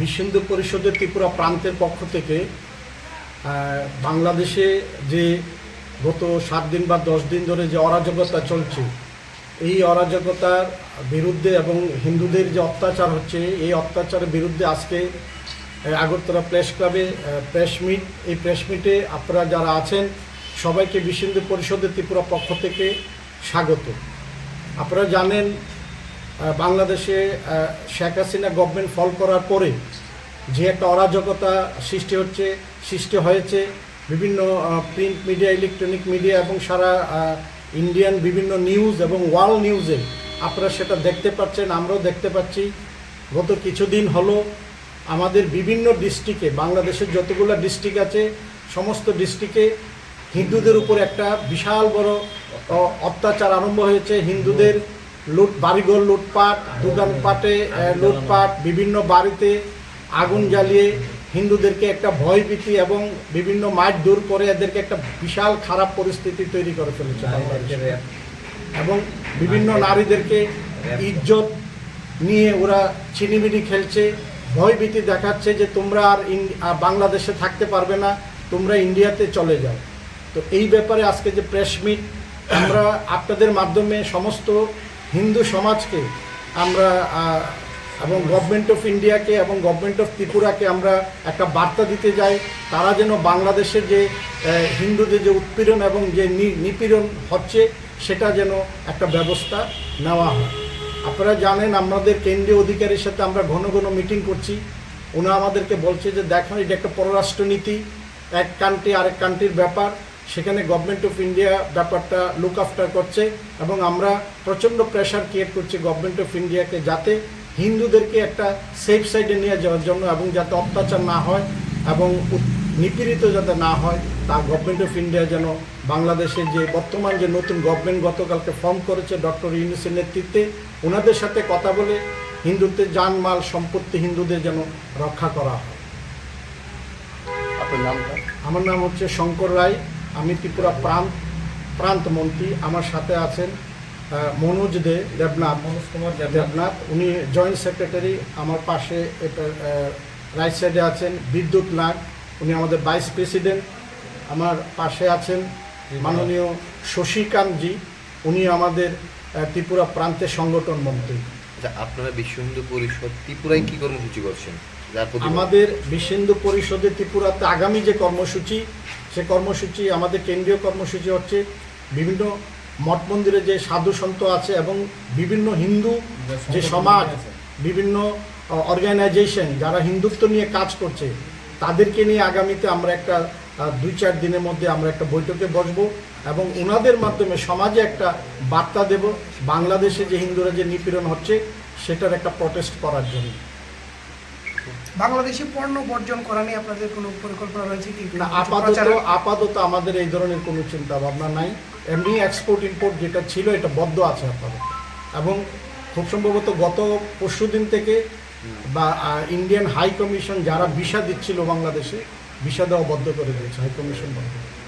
বিশ্ব পরিষদের ত্রিপুরা প্রান্তের পক্ষ থেকে বাংলাদেশে যে গত সাত দিন বা দশ দিন ধরে যে অরাজকতা চলছে, এই অরাজকতার বিরুদ্ধে এবং হিন্দুদের যে অত্যাচার হচ্ছে, এই অত্যাচারের বিরুদ্ধে আজকে আগরতলা প্রেস ক্লাবে প্রেস মিট, এই প্রেস মিটে আপনারা যারা আছেন, সবাইকে বিশ্ব পরিষদের ত্রিপুরা পক্ষ থেকে স্বাগত। আপনারা জানেন বাংলাদেশে শেখ হাসিনা গভর্নমেন্ট ফল করার পরে যে একটা অরাজকতা সৃষ্টি হচ্ছে, সৃষ্টি হয়েছে, বিভিন্ন প্রিন্ট মিডিয়া ইলেকট্রনিক মিডিয়া এবং সারা ইন্ডিয়ান বিভিন্ন নিউজ এবং ওয়ার্ল্ড নিউজে আপনারা সেটা দেখতে পাচ্ছেন, আমরাও দেখতে পাচ্ছি। গত কিছুদিন হলো আমাদের বিভিন্ন ডিস্ট্রিক্টে বাংলাদেশের যতগুলো ডিস্ট্রিক্ট আছে, সমস্ত ডিস্ট্রিক্টে হিন্দুদের উপর একটা বিশাল বড় অত্যাচার আরম্ভ হয়েছে। হিন্দুদের লুট বাড়িঘর লুটপাট দোকানপাটে লুটপাট বিভিন্ন বাড়িতে আগুন জ্বালিয়ে হিন্দুদেরকে একটা ভয়ভীতি এবং বিভিন্ন মাঠ দূর করে এদেরকে একটা বিশাল খারাপ পরিস্থিতি তৈরি করে ফেলেছে এবং বিভিন্ন নারীদেরকে ইজ্জত নিয়ে ওরা চিনিমিনি খেলছে ভয়ভীতি দেখাচ্ছে যে তোমরা আর বাংলাদেশে থাকতে পারবে না তোমরা ইন্ডিয়াতে চলে যাও। তো এই ব্যাপারে আজকে যে প্রেস মিট আমরা আপনাদের মাধ্যমে সমস্ত হিন্দু সমাজকে আমরা এবং গভর্নমেন্ট অফ ইন্ডিয়াকে এবং গভর্নমেন্ট অফ ত্রিপুরাকে আমরা একটা বার্তা দিতে যাই, তারা যেন বাংলাদেশের যে হিন্দুদের যে উৎপীড়ন এবং যে নিপীড়ন হচ্ছে, সেটা যেন একটা ব্যবস্থা নেওয়া হয়। আপনারা জানেন, আমাদের কেন্দ্রীয় অধিকারীর সাথে আমরা ঘন ঘন মিটিং করছি। ওনা আমাদেরকে বলছে যে, দেখেন, এটা একটা পররাষ্ট্রনীতি, এক কান্ট্রি আরেক কান্ট্রির ব্যাপার। সেখানে গভর্নমেন্ট অফ ইন্ডিয়া ব্যাপারটা লুক আফটার করছে এবং আমরা প্রচণ্ড প্রেশার ক্রিয়েট করছি গভর্নমেন্ট অফ ইন্ডিয়াকে যাতে হিন্দুদেরকে একটা সেফ সাইডে নিয়ে যাওয়ার জন্য এবং যাতে অত্যাচার না হয় এবং নিপীড়িত যাতে না হয় তা গভর্নমেন্ট অফ ইন্ডিয়া যেন বাংলাদেশে যে বর্তমান যে নতুন গভর্নমেন্ট গতকালকে ফর্ম করেছে ডক্টর ইউনুসের নেতৃত্বে ওনাদের সাথে কথা বলে হিন্দুত্বের জানমাল সম্পত্তি হিন্দুদের যেন রক্ষা করা হয়। আপনার নামটা? আমার নাম হচ্ছে শঙ্কর রায়। আমি ত্রিপুরা প্রান্ত প্রান্ত মন্ত্রী। আমার সাথে আছেন মনোজ দে দেবনাথ। মনোজ কুমার দেবনাথ। উনি জয়েন্ট সেক্রেটারি আমার পাশে এটা রাইট সাইডে আছেন বিদ্যুৎ নাগ। উনি আমাদের ভাইস প্রেসিডেন্ট। আমার পাশে আছেন মাননীয় শশীকান্তজি উনি আমাদের ত্রিপুরা প্রান্তের সংগঠন মন্ত্রী। আচ্ছা আপনারা বিশ্ব হিন্দু পরিষদ ত্রিপুরায় কি কর্মসূচি করছেন? যার আমাদের বিশ্ব হিন্দু পরিষদের ত্রিপুরাতে আগামী যে কর্মসূচি সে কর্মসূচি আমাদের কেন্দ্রীয় কর্মসূচি হচ্ছে বিভিন্ন মঠ মন্দিরে যে সাধু সন্ত আছে এবং বিভিন্ন হিন্দু যে সমাজ বিভিন্ন অর্গানাইজেশন যারা হিন্দুত্ব নিয়ে কাজ করছে তাদেরকে নিয়ে আগামীতে আমরা একটা দুই চার দিনের মধ্যে আমরা একটা বৈঠকে বসবো এবং ওনাদের মাধ্যমে সমাজে একটা বার্তা দেব বাংলাদেশে যে হিন্দুরা যে নিপীড়ন হচ্ছে সেটার একটা প্রটেস্ট করার জন্য। বাংলাদেশে পণ্য বর্জন করা নিয়ে আপনাদের কোনো পরিকল্পনা রয়েছে কি? না আপাতত আপাতত আমাদের এই ধরনের কোনো চিন্তা ভাবনা নাই। এমনি এক্সপোর্ট ইম্পোর্ট যেটা ছিল এটা বদ্ধ আছে আপাতত। এবং খুব সম্ভবত গত পরশু দিন থেকে বা ইন্ডিয়ান হাই কমিশন যারা ভিসা দিচ্ছিল বাংলাদেশে ভিসা দেওয়া বন্ধ করে দিয়েছে হাই কমিশন বন্ধ করে।